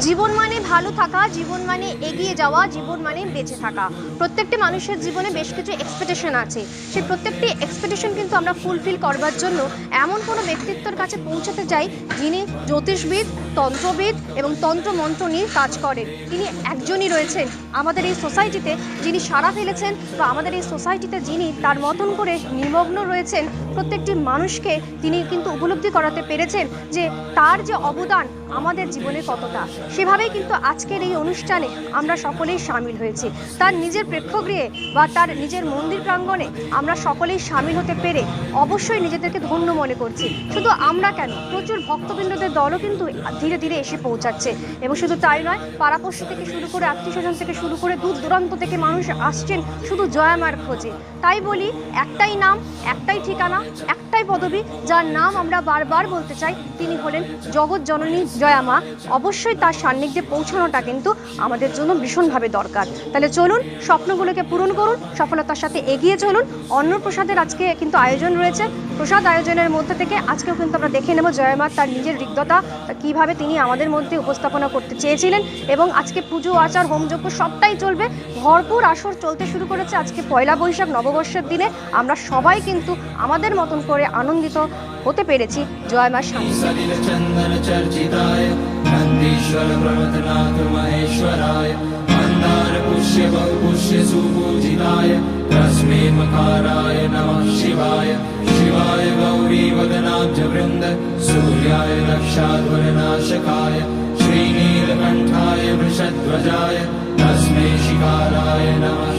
জীবন মানে ভালো থাকা, জীবন মানে এগিয়ে যাওয়া, জীবন মানে বেঁচে থাকা। প্রত্যেকটি মানুষের জীবনে বেশ কিছু এক্সপেকটেশন আছে। সেই প্রত্যেকটি এক্সপেকটেশন কিন্তু আমরা ফুলফিল করবার জন্য এমন কোনো ব্যক্তিত্বের কাছে পৌঁছাতে চাই যিনি জ্যোতিষবিদ, তন্ত্রবিদ এবং তন্ত্রমন্ত্র নিয়ে কাজ করেন। তিনি একজনই রয়েছেন আমাদের এই সোসাইটিতে যিনি সাড়া ফেলেছেন তো আমাদের এই সোসাইটিতে যিনি তার মতন করে নিমগ্ন রয়েছেন প্রত্যেকটি মানুষকে তিনি কিন্তু উপলব্ধি করাতে পেরেছেন যে তার যে অবদান আমাদের জীবনে কতটা। সেভাবেই কিন্তু আজকের এই অনুষ্ঠানে আমরা সকলেই সামিল হয়েছি। তার নিজের প্রেক্ষগৃহে বা তার নিজের মন্দির প্রাঙ্গণে আমরা সকলেই সামিল হতে পেরে অবশ্যই নিজেদেরকে ধন্য মনে করছি। শুধু আমরা কেন? প্রচুর ভক্তবৃন্দদের দলও কিন্তু ধীরে ধীরে এসে পৌঁছাচ্ছে। এবং শুধু তাই নয়, পাড়াপড়শি থেকে শুরু করে আত্মীয় স্বজন থেকে শুরু করে দূর দূরান্ত থেকে মানুষ আসছেন শুধু জয়ামার খোঁজে। তাই বলি, একটাই নাম একটাই ঠিকানা, একটাই পদবি, যার নাম আমরা বারবার বলতে চাই, তিনি হলেন জগৎ জননী জয়ামা অবশ্যই তার সান্নিধ্যে পৌঁছানোটা কিন্তু আমাদের জন্য ভীষণভাবে দরকার। তাহলে চলুন, স্বপ্নগুলোকে পূরণ করুন, সফলতার সাথে এগিয়ে চলুন। অন্নপ্রসাদের আজকে কিন্তু আয়োজন রয়েছে। প্রসাদ আয়োজনের মধ্যে থেকে আজকেও কিন্তু আমরা দেখে নেব জয়মা তার নিজের ঋদ্ধতা কীভাবে তিনি আমাদের মধ্যে উপস্থাপনা করতে চেয়েছিলেন এবং আজকে পুজো, আচার হোমযজ্ঞ সবটাই চলবে। ভরপুর আসর চলতে শুরু করেছে আজকে পয়লা বৈশাখ নববর্ষের দিনে। আমরা সবাই কিন্তু আমাদের মতন করে আনন্দিত হতে পেরেছি জয়মার সামনে सलिलचन्दन चर्चिताय नन्दीश्वर प्रमथनाथ महेश्वराय मन्दार पुष्य बहुपुष्य सुपूजिताय तस्मै मकाराय नमः शिवाय शिवाय गौरी वदनाब्ज वृन्द सूर्याय दक्षाध्वरनाशकाय श्रीनीलकण्ठाय वृषध्वजाय तस्मै शिकाराय नमः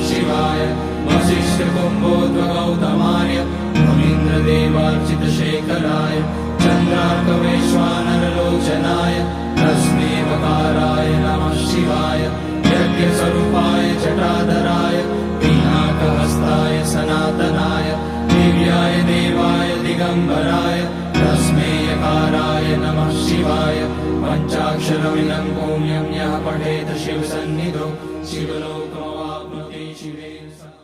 मुनीन्द्रदेवार्चितशेखराय चन्द्रार्कवैश्वानरलोचनाय तस्मै नमः शिवाय, यज्ञस्वरूपाय जटाधराय पिनाकहस्ताय सनातनाय, दिव्याय देवाय दिगम्बराय तस्मै यकाराय नमः शिवाय पञ्चाक्षरमिदं पुण्यं यः पठेत शिवसन्निधौ शिवलोकमवाप्नोति सह